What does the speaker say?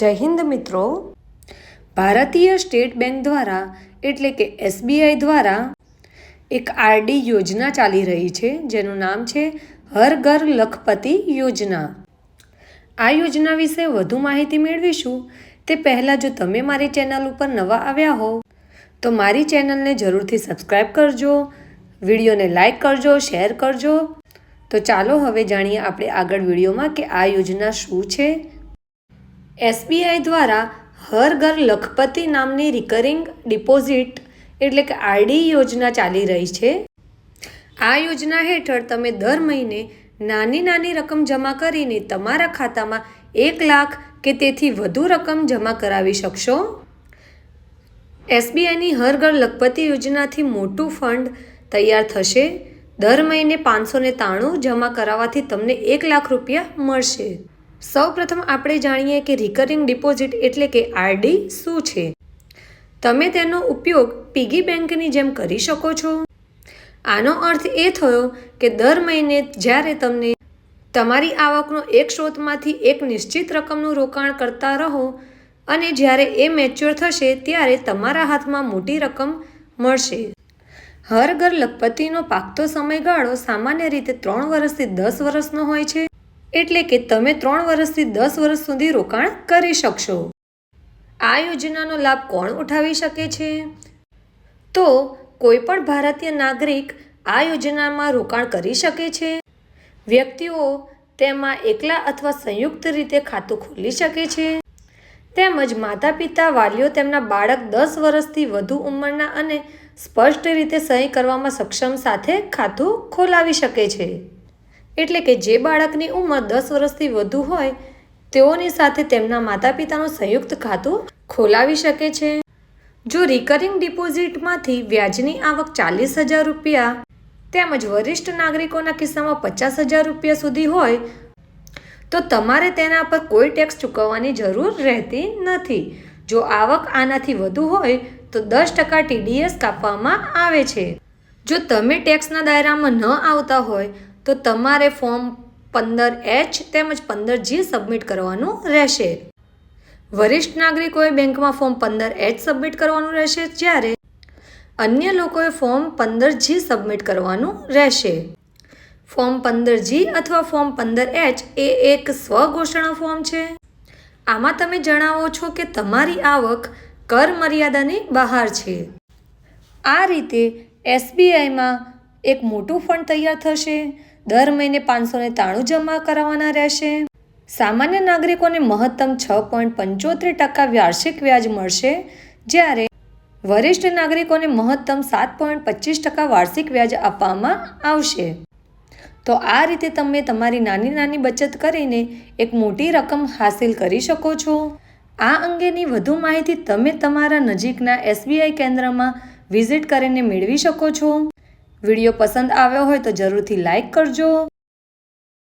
જય હિન્દ મિત્રો. ભારતીય સ્ટેટ બેંક દ્વારા, એટલે કે એસબીઆઈ દ્વારા, એક આરડી યોજના ચાલી રહી છે, જેનું નામ છે હર ઘર લખપતિ યોજના. આ યોજના વિશે વધુ માહિતી મેળવીશું. તે પહેલાં જો તમે મારી ચેનલ ઉપર નવા આવ્યા હો, તો મારી ચેનલને જરૂરથી સબસ્ક્રાઈબ કરજો, વિડીયોને લાઈક કરજો, શેર કરજો. તો ચાલો હવે જાણીએ આપણે આગળ વિડીયોમાં કે આ યોજના શું છે એસબીઆઈ દ્વારા હર ઘર લખપતિ નામની રિકરિંગ ડિપોઝિટ એટલે કે આરડી યોજના ચાલી રહી છે. આ યોજના હેઠળ તમે દર મહિને નાની નાની રકમ જમા કરીને તમારા ખાતામાં એક લાખ કે તેથી વધુ રકમ જમા કરાવી શકશો. એસબીઆઈની હર ઘર લખપતિ યોજનાથી મોટું ફંડ તૈયાર થશે. દર મહિને પાંચસો ને તાણું જમા કરાવવાથી તમને એક લાખ રૂપિયા મળશે. સૌ પ્રથમ આપણે જાણીએ કે રિકરિંગ ડિપોઝિટ એટલે કે આરડી શું છે? તમે તેનો ઉપયોગ પીગી બેંકની જેમ કરી શકો છો. આનો અર્થ એ થયો કે દર મહિને જ્યારે તમને તમારી આવકનો એક સ્ત્રોતમાંથી એક નિશ્ચિત રકમનું રોકાણ કરતા રહો અને જ્યારે એ મેચ્યોર થશે ત્યારે તમારા હાથમાં મોટી રકમ મળશે. હર ઘર લખપતિનો પાકતો સમયગાળો સામાન્ય રીતે ત્રણ વર્ષથી દસ વર્ષનો હોય છે. એટલે કે તમે ત્રણ વર્ષથી દસ વર્ષ સુધી રોકાણ કરી શકશો. આ યોજનાનો લાભ કોણ ઉઠાવી શકે છે? તો કોઈ પણ ભારતીય નાગરિક આ યોજનામાં રોકાણ કરી શકે છે? વ્યક્તિઓ તેમાં એકલા અથવા સંયુક્ત રીતે ખાતું ખોલી શકે છે? તેમજ માતા પિતા વાલીઓ તેમના બાળક દસ વર્ષથી વધુ ઉંમરના અને સ્પષ્ટ રીતે સહી કરવામાં સક્ષમ સાથે ખાતું ખોલાવી શકે છે. એટલે કે જે બાળકની ઉંમર દસ વર્ષથી વધુ હોય, તેઓની સાથે તેમના માતા પિતાનું સંયુક્ત ખાતું ખોલાવી શકે છે. જો રિકરિંગ ડિપોઝિટમાંથી વ્યાજની આવક ચાલીસ હજાર રૂપિયા, તેમજ વરિષ્ઠ નાગરિકોના કિસ્સામાં પચાસ હજાર રૂપિયા સુધી હોય, તો તમારે તેના પર કોઈ ટેક્સ ચૂકવવાની જરૂર રહેતી નથી. જો આવક આનાથી વધુ હોય, તો દસ ટકા ટીડીએસ કાપવામાં આવે છે. જો તમે ટેક્સના દાયરામાં ન આવતા હોય તો તમારે ફોર્મ પંદર એચ તેમજ પંદર જી સબમિટ કરવાનું રહેશે. વરિષ્ઠ નાગરિકોએ બેંકમાં ફોર્મ પંદર એચ સબમિટ કરવાનું રહેશે જ્યારે અન્ય લોકોએ ફોર્મ પંદર જી સબમિટ કરવાનું રહેશે. ફોર્મ પંદર જી અથવા ફોર્મ પંદર એચ એ એક સ્વઘોષણા ફોર્મ છે. આમાં તમે જણાવો છો કે તમારી આવક કર મર્યાદાની બહાર છે. આ રીતે એસબીઆઈમાં એક મોટું ફંડ તૈયાર થશે. દર મહિને પાંચસો ને ત્રાણું જમા કરાવવાના રહેશે. સામાન્ય નાગરિકોને મહત્તમ છ પોઈન્ટ પંચોતેર ટકા વાર્ષિક વ્યાજ મળશે, જ્યારે વરિષ્ઠ નાગરિકોને મહત્તમ સાત પોઈન્ટ પચીસ ટકા વાર્ષિક વ્યાજ આપવામાં આવશે. તો આ રીતે તમે તમારી નાની નાની બચત કરીને એક મોટી રકમ હાંસિલ કરી શકો છો. આ અંગેની વધુ માહિતી તમે તમારા નજીકના એસબીઆઈ કેન્દ્રમાં વિઝિટ કરીને મેળવી શકો છો. વીડિયો પસંદ આવ્યો હોય તો જરૂરથી લાઈક કરજો.